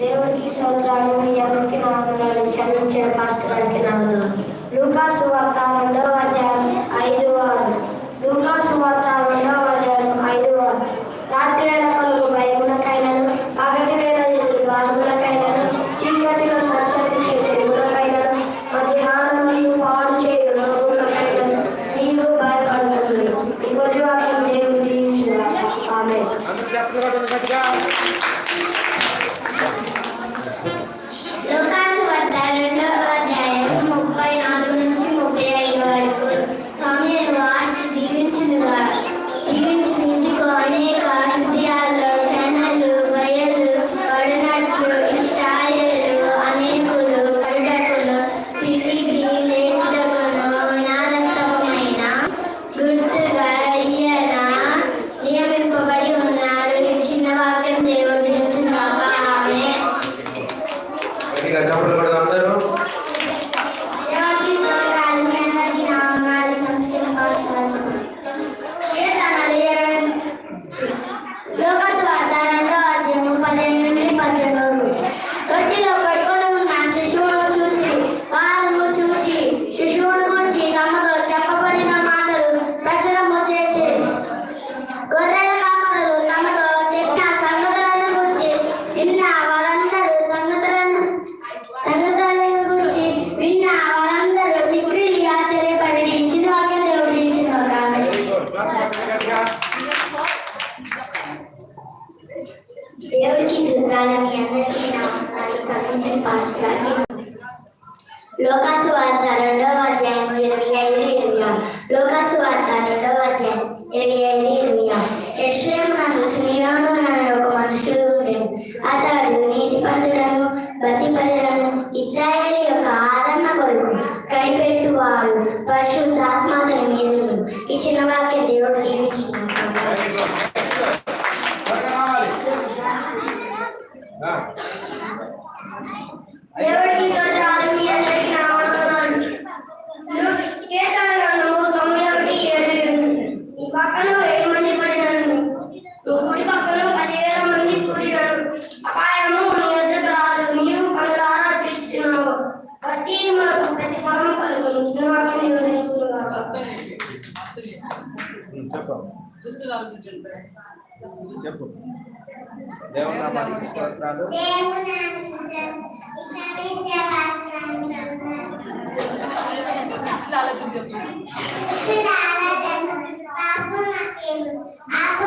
దేవునికి సోదరాలు ఎవరికి నాగురాలు క్షమించిన పాస్టర్కి నాగురాలు లూకాసు వార్త రెండవ అధ్యాయం ఐదవ అందరూ చెప్పండి Venga, estamos recordándonos. వందనాలు మీ అందరికీ నా వందనాలు సంబంధించిన పాస్టర్ గారికి. లోకాసు వార్త రెండవ అధ్యాయం పరిశుద్ధాత్మ అతని మీద ఈ చిన్న వాక్య దేవుడు దీవించున్నాడు దేవుడికి స్తోత్రాలు మీ అందరికీ నా వందనాలు కీర్తనలు తొంభై ఒకటి ఏడు. నీ పక్కన వెయ్యి మంది పడినను. నువ్వు చెప్పు. దేవునామానికి స్తోత్రాలు. ఆపు నాకేందు ఆపు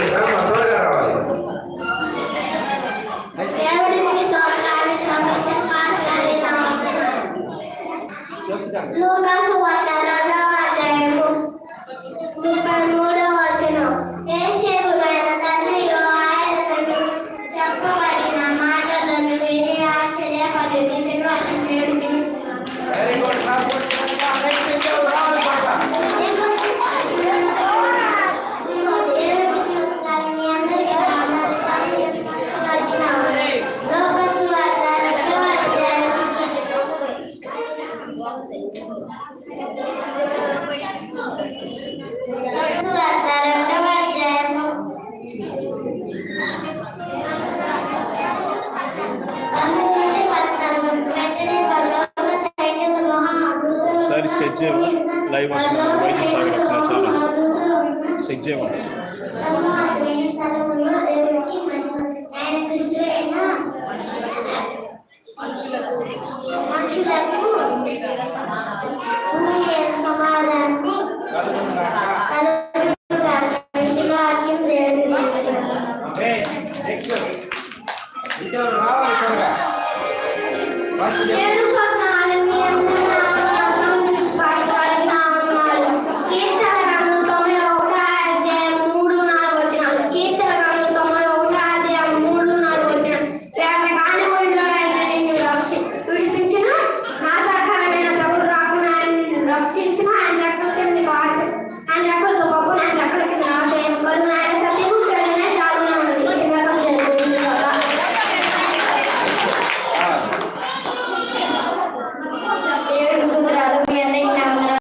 Thank you. ఒకసారి సెట్ చేయండి లైవ్ వస్తుంది సెట్ చేయండి మనుషులకు Kaç? Yarım sokak.